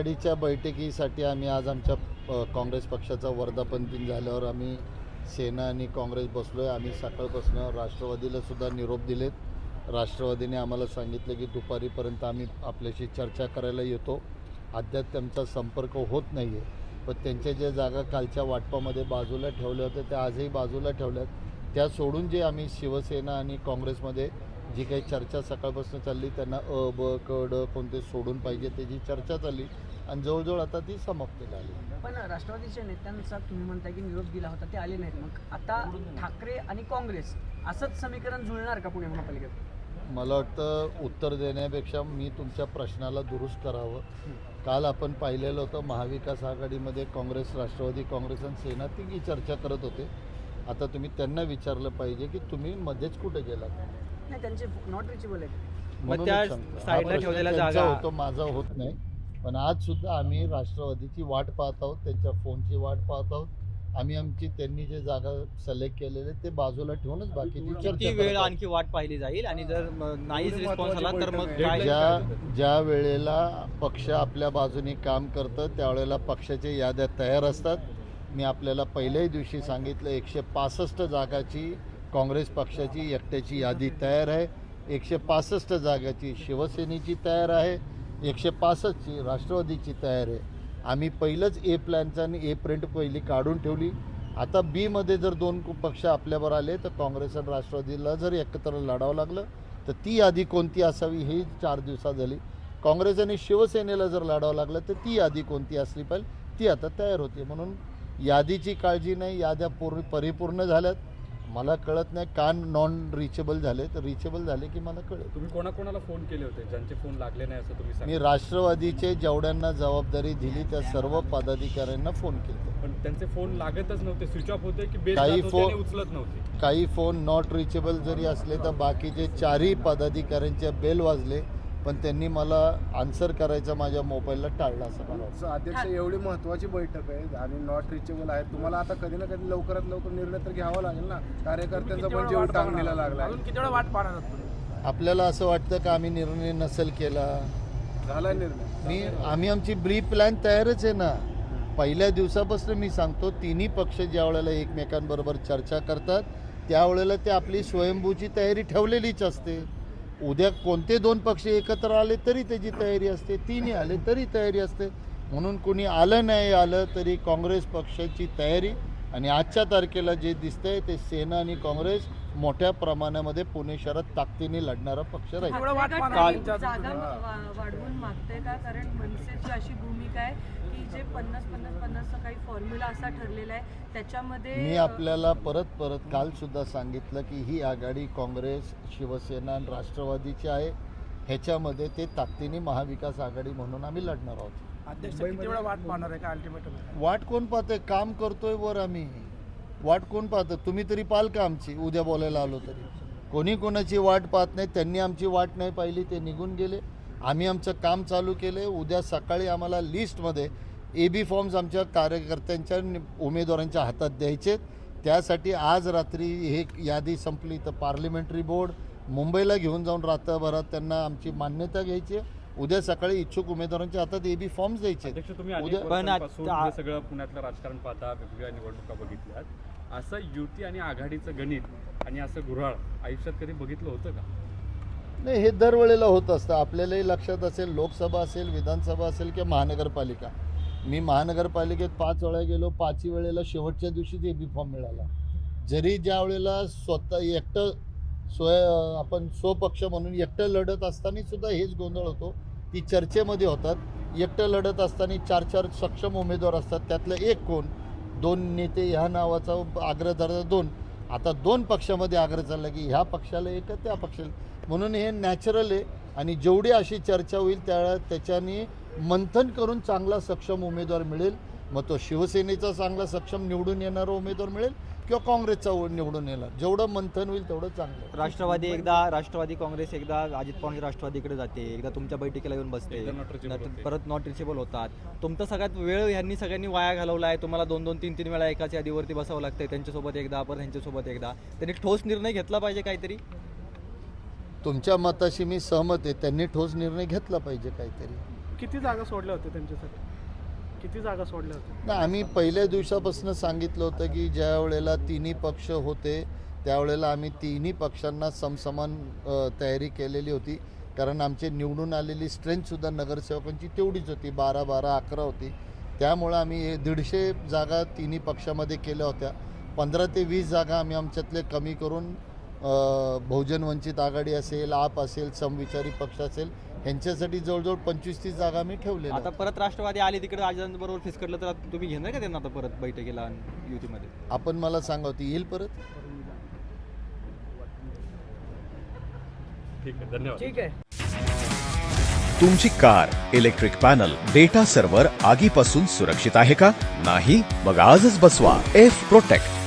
आघाडीच्या बैठकीसाठी आम्ही आज आमच्या काँग्रेस पक्षाचा वर्धापन दिन झाल्यावर आम्ही सेना आणि काँग्रेस बसलो आहे आम्ही सकाळपासून राष्ट्रवादीला सुद्धा निरोप दिलेत. राष्ट्रवादीने आम्हाला सांगितलं की दुपारीपर्यंत आम्ही आपल्याशी चर्चा करायला येतो. अद्याप त्यांचा संपर्क होत नाही आहे पण त्यांच्या ज्या जागा कालच्या वाटपामध्ये बाजूला ठेवल्या होत्या त्या आजही बाजूला ठेवल्यात. त्या सोडून जे आम्ही शिवसेना आणि काँग्रेसमध्ये जी काही चर्चा सकाळपासून चालली त्यांना अ ब क ड कोणते सोडून पाहिजे त्याची चर्चा चालली आणि जवळजवळ आता ती समाप्तीला आली पण राष्ट्रवादीच्या नेत्यांचा तुम्ही म्हणताय की निरोप दिला होता ते आले नाहीत मग. आता ठाकरे आणि काँग्रेस असंच समीकरण जुळणार का पुणे महापालिकेत? मला वाटतं उत्तर देण्यापेक्षा मी तुमच्या प्रश्नाला दुरुस्त करावं. काल आपण पाहिलेलं होतं महाविकास आघाडीमध्ये काँग्रेस राष्ट्रवादी काँग्रेस आणि सेना तिघी चर्चा करत होते. आता तुम्ही त्यांना विचारलं पाहिजे की तुम्ही मध्येच कुठे गेलात? नाही त्यांचे नॉट रिचेबल आहेत. म्हणूनच त्या सांगतो. हा साईडला प्रश्न ठेवलेल्या त्यांचा जागा- होतो माझा होत नाही. पण आज सुद्धा आम्ही राष्ट्रवादीची वाट पाहत आहोत त्यांच्या फोनची वाट पाहत आहोत. आम्ही आमची त्यांनी जे जागा सिलेक्ट केलेले ते बाजूला ठेवूनच बाकीची किती चर्चा वेळ करत आहोत. आणखी वाट पाहिली जाईल? आणि जर म, नाहीच रिस्पॉन्स आला तर मग काय? ज्या ज्या वेळेला पक्ष आपल्या बाजूने काम करतं त्यावेळेला पक्षाच्या याद्या तयार असतात. मी आपल्याला पहिल्याही दिवशी सांगितलं एकशे पासष्ट जागाची काँग्रेस पक्षाची एकट्याची यादी तयार आहे. एकशे पासष्ट जागाची शिवसेनेची तयार आहे. एकशे पासष्टची राष्ट्रवादीची तयार आहे. आम्ही पहिलंच ए प्लॅनचा आणि ए प्रिंट पहिली काढून ठेवली. आता बीमध्ये जर दोन पक्ष आपल्यावर आले तर काँग्रेस आणि राष्ट्रवादीला जर एकत्र लढावं लागलं तर ती यादी कोणती असावी ही चार दिवसात झाली. काँग्रेस आणि शिवसेनेला जर लढावं लागलं तर ती यादी कोणती असली पाहिजे ती आता तयार होते. म्हणून यादीची काळजी नाही याद्या पूर्ण परिपूर्ण झाल्यात. मला कळत नाही का नॉन रिचेबल झाले तर रिचेबल झाले की मला कळेल तुम्ही कोणाकोणाला फोन केले होते? ज्यांचे फोन लागले नाही असं तुम्ही मी सांगितलं. राष्ट्रवादीचे जेवढ्यांना जबाबदारी दिली त्या सर्व पदाधिकाऱ्यांना फोन केले. पण त्यांचे फोन लागतच नव्हते. स्विच ऑफ होते की काही जात होते आणि फोन- उचलत नव्हते? काही फोन नॉट रिचेबल जरी असले तर बाकीचे चारही पदाधिकाऱ्यांचे बेल वाजले पण त्यांनी मला आन्सर करायचा माझ्या मोबाईलला टाळला असं अध्यक्ष एवढी महत्वाची बैठक आहे आणि नॉट रिचेबल आहे. तुम्हाला आता कधी ना कधी लवकरात लवकर निर्णय तर घ्यावा लागेल ना? कार्यकर्त्यांचा पण जीव टांगणीला लागला वाट पाहणार? आपल्याला असं वाटतं का आम्ही निर्णय नसेल केला? झाला निर्णय. मी आम्ही आमची ब्री प्लॅन तयारच आहे ना. पहिल्या दिवसापासून मी सांगतो तिन्ही पक्ष ज्या वेळेला एकमेकांबरोबर चर्चा करतात त्यावेळेला ते आपली स्वयंभूची तयारी ठेवलेलीच असते. उद्या कोणते दोन पक्ष एकत्र आले तरी त्याची तयारी असते तिन्ही आले तरी तयारी असते. म्हणून कोणी आलं नाही आलं तरी काँग्रेस पक्षाची तयारी. आणि आजच्या तारखेला जे दिसतंय ते सेना आणि काँग्रेस मोठ्या प्रमाणामध्ये पुणे शहरात ताकदीने लढणारा पक्ष राहील. कारण मनसेची अशी भूमिका आहे की जे पन्नास पन्नास पन्नासचा काही फॉर्म्युला असा ठरलेला आहे. त्याच्यामध्ये मी आपल्याला परत परत काल सुद्धा सांगितलं की ही आघाडी काँग्रेस शिवसेना आणि राष्ट्रवादीची आहे. ह्याच्यामध्ये ते ताकदीने महाविकास आघाडी म्हणून आम्ही लढणार आहोत. अध्यक्ष किती वेळा वाट पाहणार आहे का अल्टिमेटम वाट कोण पाहतंय काम करतोय वर आम्ही. वाट कोण पाहतं? तुम्ही तरी पाल का आमची? उद्या बोलायला आलो तरी. कोणी कोणाची वाट पाहत नाही त्यांनी आमची वाट नाही पाहिली ते निघून गेले. आम्ही आमचं काम चालू केलं. उद्या सकाळी आम्हाला लिस्टमध्ये ए बी फॉर्म्स आमच्या कार्यकर्त्यांच्या उमेदवारांच्या हातात द्यायचे. त्यासाठी आज रात्री हे यादी संपली. तर पार्लिमेंटरी बोर्ड मुंबईला घेऊन जाऊन रात्रभरात त्यांना आमची मान्यता घ्यायची आहे. उद्या सकाळी इच्छुक उमेदवारांच्या हातात ए बी फॉर्म्स द्यायचे उद्या- पण सगळं पुण्यातलं राजकारण पाहता वेगवेगळ्या निवडणुका बघितल्यात. असं युती आणि आघाडीचं गणित आणि असं गुऱ्हाळ आयुष्यात कधी बघितलं होतं का? नाही हे दरवेळेला होत असतं. आपल्यालाही लक्षात असेल लोकसभा असेल विधानसभा असेल किंवा महानगरपालिका. मी महानगरपालिकेत पाच वेळा गेलो पाचही वेळेला शेवटच्या दिवशीच ए बी फॉर्म मिळाला. जरी ज्या वेळेला स्वतः एकटं स्वय आपण स्वपक्ष म्हणून एकटं लढत असताना सुद्धा हेच गोंधळ होतो. ती चर्चेमध्ये होतात. एकटं लढत असताना चार चार सक्षम उमेदवार असतात. त्यातलं एक कोण? दोन नेते ह्या नावाचा आग्रह धरतात दोन. आता दोन पक्षामध्ये आग्रह चालला की ह्या पक्षाला एक त्या पक्षाला. म्हणून हे नॅचरल आहे आणि जेवढी अशी चर्चा होईल त्या त्याच्याने मंथन करून चांगला सक्षम उमेदवार मिळेल. मग तो शिवसेनेचा चांगला सक्षम निवडून येणारा उमेदवार मिळेल किंवा काँग्रेसचा निवडून येणार. जेवढं मंथन होईल तेवढं चांगलं राष्ट्रवादी एकदा राष्ट्रवादी काँग्रेस एकदा अजित पवार राष्ट्रवादीकडे जाते. एकदा तुमच्या बैठकीला येऊन बसते. परत नॉट रिचेबल होतात. तुमचा सगळ्यात वेळ ह्यांनी सगळ्यांनी वाया घालवला आहे. तुम्हाला दोन दोन तीन तीन वेळा एकाच यादीवरती बसावं लागतंय. त्यांच्यासोबत एकदा परत ह्यांच्यासोबत एकदा. त्यांनी ठोस निर्णय घेतला पाहिजे काहीतरी? तुमच्या मताशी मी सहमत आहे. त्यांनी ठोस निर्णय घेतला पाहिजे काहीतरी. किती जागा सोडल्या होत्या त्यांच्यासाठी? किती जागा सोडल्या होत्या? ना आम्ही पहिल्या दिवसापासून सांगितलं होतं की ज्या वेळेला तिन्ही पक्ष होते त्यावेळेला आम्ही तिन्ही पक्षांना समसमान तयारी केलेली होती. कारण आमची निवडून आलेली स्ट्रेंथसुद्धा नगरसेवकांची तेवढीच होती. बारा बारा अकरा होती. त्यामुळं आम्ही हे दीडशे जागा तिन्ही पक्षामध्ये केल्या होत्या. पंधरा ते वीस जागा आम्ही आमच्यातले कमी करून बहुजन वंचित आघाडी असेल आप असेल समविचारी पक्ष असेल ह्यांच्यासाठी जवळजवळ पंचवीस तीस जागा आम्ही ठेवलेल्या आता परत राष्ट्रवादी आली तिकडे बरोबर फिसकडलं तर तुम्ही घेणार का त्यांना आता परत बैठकीला आणि युतीमध्ये? आपण मला सांगा होती येईल परत? ठीक आहे धन्यवाद. ठीक आहे. तुमची car electric panel data server आगीपासून सुरक्षित आहे का? नाही? मग आजच बसवा. F protect